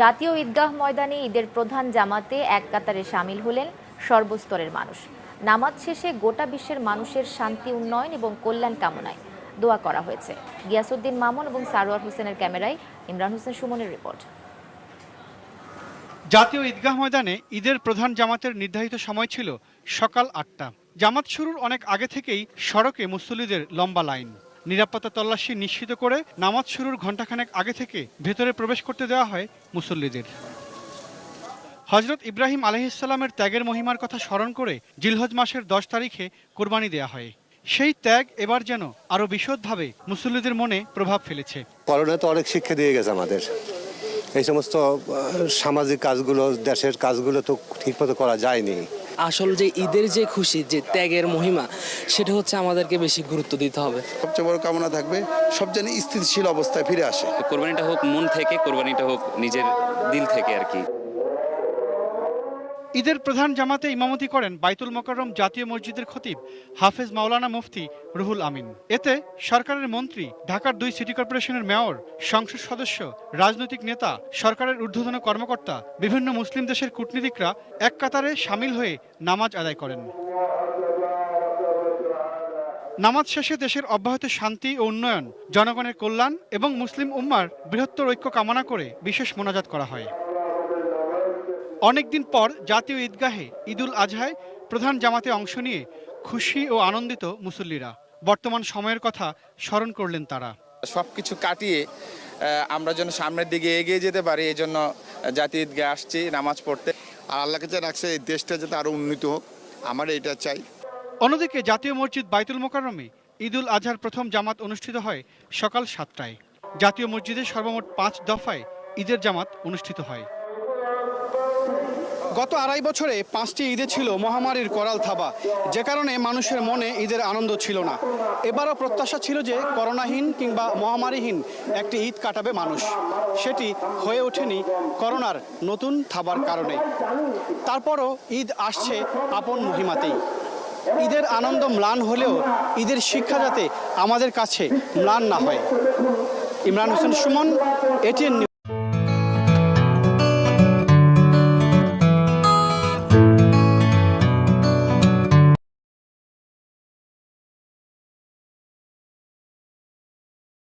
জাতীয় ঈদগাহ ময়দানে ঈদের প্রধান জামাতে এক কাতারে সামিল হলেন সর্বস্তরের মানুষ। নামাজ শেষে গোটা বিশ্বের মানুষের শান্তি উন্নয়ন এবং কল্যাণ কামনায় দোয়া করা হয়েছে। গিয়াসুদ্দিন মামুন এবং সারোয়ার হোসেনের ক্যামেরায় ইমরান হোসেন সুমনের রিপোর্ট। জাতীয় ঈদগাহ ময়দানে ঈদের প্রধান জামাতের নির্ধারিত সময় ছিল সকাল আটটা। জামাত শুরুর অনেক আগে থেকেই সড়কে মুসল্লিদের লম্বা লাইন। নিরাপত্তা তল্লাশি নিশ্চিত করে নামাজ শুরুর ঘণ্টাখানেক আগে থেকে ভেতরে প্রবেশ করতে দেওয়া হয় মুসল্লিদের। হজরত ইব্রাহিম আলহিসাল্লামের ত্যাগের মহিমার কথা স্মরণ করে জিলহজ মাসের দশ তারিখে কোরবানি দেয়া হয়। সেই ত্যাগ এবার যেন আরও বিশদভাবে মুসল্লিদের মনে প্রভাব ফেলেছে। করোনা তো অনেক শিক্ষা দিয়ে গেছে আমাদের। এই সমস্ত সামাজিক কাজগুলো, দেশের কাজগুলো তো ঠিকমতো করা যায়নি। আসল যে ঈদের যে খুশি যে ত্যাগের মহিমা সেটা হচ্ছে আমাদেরকে বেশি গুরুত্ব দিতে হবে। সবচেয়ে বড় কামনা থাকবে সব যেন স্থিতিশীল অবস্থায় ফিরে আসে। কোরবানিটা হোক মন থেকে কোরবানিটা হোক নিজের দিল থেকে আর কি। ঈদের প্রধান জামাতে ইমামতি করেন বাইতুল মোকাররম জাতীয় মসজিদের খতিব হাফেজ মাওলানা মুফতি রুহুল আমিন। এতে সরকারের মন্ত্রী, ঢাকার দুই সিটি কর্পোরেশনের মেয়র, সংসদ সদস্য, রাজনৈতিক নেতা, সরকারের ঊর্ধ্বতন কর্মকর্তা, বিভিন্ন মুসলিম দেশের কূটনীতিকরা এক কাতারে সামিল হয়ে নামাজ আদায় করেন। নামাজ শেষে দেশের অব্যাহত শান্তি ও উন্নয়ন, জনগণের কল্যাণ এবং মুসলিম উম্মার বৃহত্তর ঐক্য কামনা করে বিশেষ মোনাজাত করা হয়। অনেকদিন পর জাতীয় ঈদগাহে ঈদুল আজহায় প্রধান জামাতে অংশ নিয়ে খুশি ও আনন্দিত মুসল্লিরা। বর্তমান সময়ের কথা স্মরণ করলেন তারা। সব কিছু কাটিয়ে আমরা যেন সামনের দিকে এগিয়ে যেতে পারি এই জন্য জাতীয় ঈদগাহ আসছি নামাজ পড়তে। আর আল্লাহকে যে রাখছে এই দেশটা যাতে আরও উন্নীত হোক। আমার এটা চাই। অন্যদিকে জাতীয় মসজিদ বাইতুল মোকাররমে ঈদুল আজহার প্রথম জামাত অনুষ্ঠিত হয় সকাল সাতটায়। জাতীয় মসজিদে সর্বমোট পাঁচ দফায় ঈদের জামাত অনুষ্ঠিত হয়। গত আড়াই বছরে পাঁচটি ঈদে ছিল মহামারীর করাল থাবা। যে কারণে মানুষের মনে ঈদের আনন্দ ছিল না। এবারও প্রত্যাশা ছিল যে করোনাহীন কিংবা মহামারীহীন একটি ঈদ কাটাবে মানুষ। সেটি হয়ে ওঠেনি করোনার নতুন থাবার কারণে। তারপরও ঈদ আসছে আপন মহিমাতেই। ঈদের আনন্দ ম্লান হলেও ঈদের শিক্ষা যাতে আমাদের কাছে ম্লান না হয়। ইমরান হোসেন সুমন, এটিএন